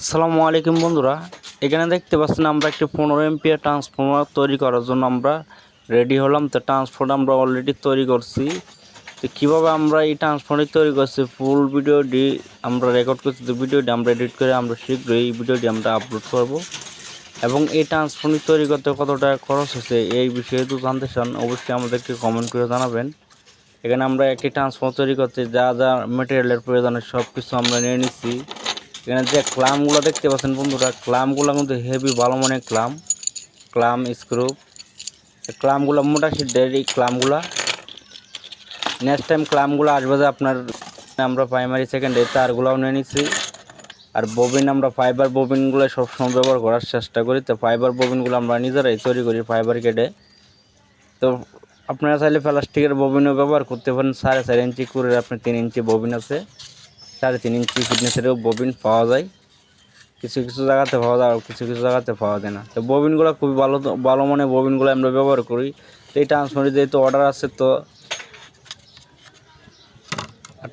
আসসালামু আলাইকুম বন্ধুরা। এখানে দেখতে পাচ্ছেন আমরা একটি পনেরো এমপিয়ার ট্রান্সফর্মার তৈরি করার জন্য আমরা রেডি হলাম। তো ট্রান্সফর্মার আমরা অলরেডি তৈরি করছি। তো কীভাবে আমরা এই ট্রান্সফর্মার তৈরি করছি? ফুল ভিডিওটি আমরা রেকর্ড করছি। তো ভিডিওটি আমরা এডিট করে আমরা শীঘ্রই এই ভিডিওটি আমরা আপলোড করব। এবং এই ট্রান্সফর্মার তৈরি করতে কত টাকা খরচ হয়েছে এই বিষয়ে তো জানতে চান, অবশ্যই আমাদেরকে কমেন্ট করে জানাবেন। এখানে আমরা একটি ট্রান্সফর্মার তৈরি করতে যা যা মেটেরিয়ালের প্রয়োজন সব কিছু আমরা নিয়ে নিচ্ছি। এখানে যে ক্লামগুলো দেখতে পাচ্ছেন বন্ধুরা, ক্লামগুলো কিন্তু হেভি ভালো মানের ক্লাম ক্লাম স্ক্রু ক্লামগুলো মোটা সিদ্ধের এই ক্লামগুলো। নেক্সট টাইম ক্লামগুলো আসবে যে আপনার আমরা প্রাইমারি সেকেন্ডারি তারগুলোও নিয়ে নিচ্ছি। আর ববিন আমরা ফাইবার ববিনগুলো সবসময় ব্যবহার করার চেষ্টা করি। তো ফাইবার ববিনগুলো আমরা নিজেরাই তৈরি করি ফাইবার কেটে তো আপনারা চাইলে প্লাস্টিকের ববিনও ব্যবহার করতে পারেন। সাড়ে চার ইঞ্চি করে আপনার তিন ইঞ্চি ববিন আছে। সাড়ে তিন ইঞ্চি ফিটনেসেরও ববিন পাওয়া যায়। কিছু কিছু জায়গাতে পাওয়া যায় আর কিছু কিছু জায়গাতে পাওয়া যায় না। তো ববিনগুলো খুবই ভালো ভালো মানে ববিনগুলো আমরা ব্যবহার করি। তো এই ট্রান্সফর্মার যেহেতু অর্ডার আছে তো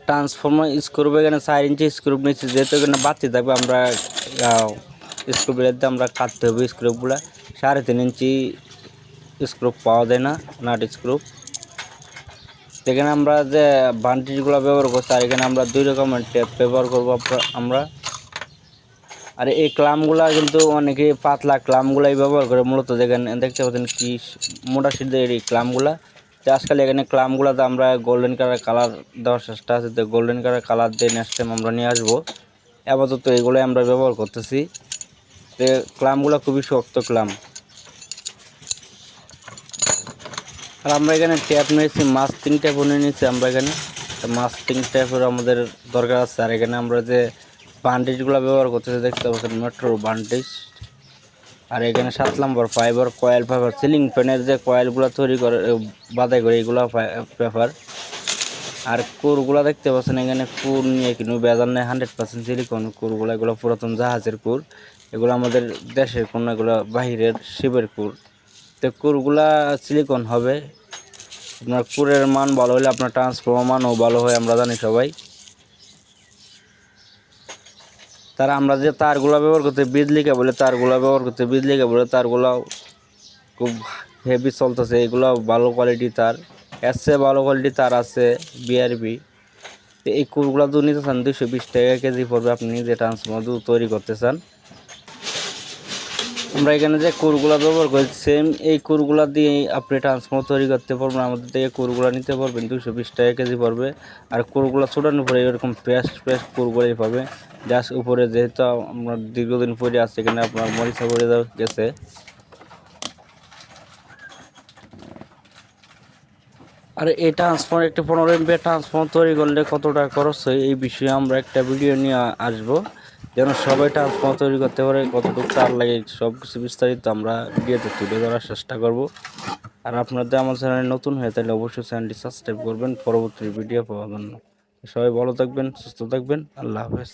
ট্রান্সফর্মার স্ক্রুপ এখানে চার ইঞ্চি স্ক্রুপ নিচ্ছি যেহেতু এখানে বাতি থাকবে, আমরা স্ক্রুপগুলোতে আমরা কাটতে হবে স্ক্রুপগুলো সাড়ে তিন ইঞ্চি স্ক্রুপ পাওয়া যায় না নাট স্ক্রুপ এখানে আমরা যে বান্টিজগুলো ব্যবহার করছি আর এখানে আমরা দুই রকমের টেপ ব্যবহার করব আমরা। আর এই ক্লামগুলা কিন্তু অনেকে পাতলা ক্লামগুলাই ব্যবহার করে, মূলত দেখেন, দেখতে পাচ্ছেন কি মোটা সিদ্ধের এই ক্লামগুলা তো আজকাল এখানে ক্লামগুলাতে আমরা গোল্ডেন কালার কালার দেওয়ার চেষ্টা আছে, তো গোল্ডেন কালার কালার দিয়ে নেক্সট টাইম আমরা নিয়ে আসব। আপাতত এগুলোই আমরা ব্যবহার করতেছি। তো ক্লামগুলো খুবই শক্ত ক্লাম। আর আমরা এখানে ট্যাপ নিয়েছি মাস্টিং ট্যাপও নিয়ে নিয়েছি আমরা এখানে। মাস্টিং ট্যাপের আমাদের দরকার আছে। আর এখানে আমরা যে বান্ডেজগুলো ব্যবহার করতেছি, দেখতে পাচ্ছেন মেট্রো বান্ডেজ আর এখানে সাত number fibre coil paper ceiling ফ্যানের যে কয়েলগুলো তৈরি করে বাদাই করে এইগুলো পেপার আর কুরগুলো দেখতে পাচ্ছেন, এখানে কুর নিয়ে কিন্তু বেজার নেই হান্ড্রেড পার্সেন্ট সিলিকন কুরগুলো, এগুলো পুরাতন জাহাজের কুর। এগুলো আমাদের দেশের কোনো, এগুলো বাহিরের শিবের কুর। তো কুরগুলা সিলিকন হবে আপনার কুরের মান ভালো হলে আপনার ট্রান্সফর্মার মানও ভালো হয়, আমরা জানি সবাই। তারা আমরা যে তারগুলো ব্যবহার করতে বিজলি কেবলে তারগুলো ব্যবহার করতে বিজলি কেবলে তারগুলো খুব হেভি চলতেছে, এগুলো ভালো কোয়ালিটি তার। চেয়ে ভালো কোয়ালিটি তার আছে বিআরবি এই কুরগুলো যদি নিতে চান দুশো বিশ টাকা কেজি পড়বে, আপনি নিজে ট্রান্সফর্মার তৈরি করতে চান। আমরা এখানে যে কুরগুলা ব্যবহার করি সেম এই কুরগুলা দিয়ে আপনি ট্রান্সফর্মার তৈরি করতে পারবেন, আমাদের থেকে কুরগুলা নিতে পারবেন দুশো বিশ টাকা কেজি পড়বে। আর কুরগুলা ছোটানোর পরে এরকম পেস্ট পেস্ট কুরগুলাই পাবে। জাস্ট উপরে যেহেতু আমরা দীর্ঘদিন পরে আসছে এখানে আপনার মরিচা পড়ে গেছে। আর এই ট্রান্সফর্মার একটি পনেরো এমপি ট্রান্সফর্মার তৈরি করলে কত টাকা খরচ হয়, এই বিষয়ে আমরা একটা ভিডিও নিয়ে আসব। যেন সবাই ট্রান্সফর্মার তৈরি করতে পারে, কতটুকু তার লাগে সব কিছু বিস্তারিত আমরা ভিডিওতে তুলে ধরার চেষ্টা করব। আর আপনাদের আমার চ্যানেল নতুন হয়ে তাহলে অবশ্যই চ্যানেলটি সাবস্ক্রাইব করবেন, পরবর্তী ভিডিও পাওয়ার জন্য। সবাই ভালো থাকবেন, সুস্থ থাকবেন, আল্লাহ হাফেজ।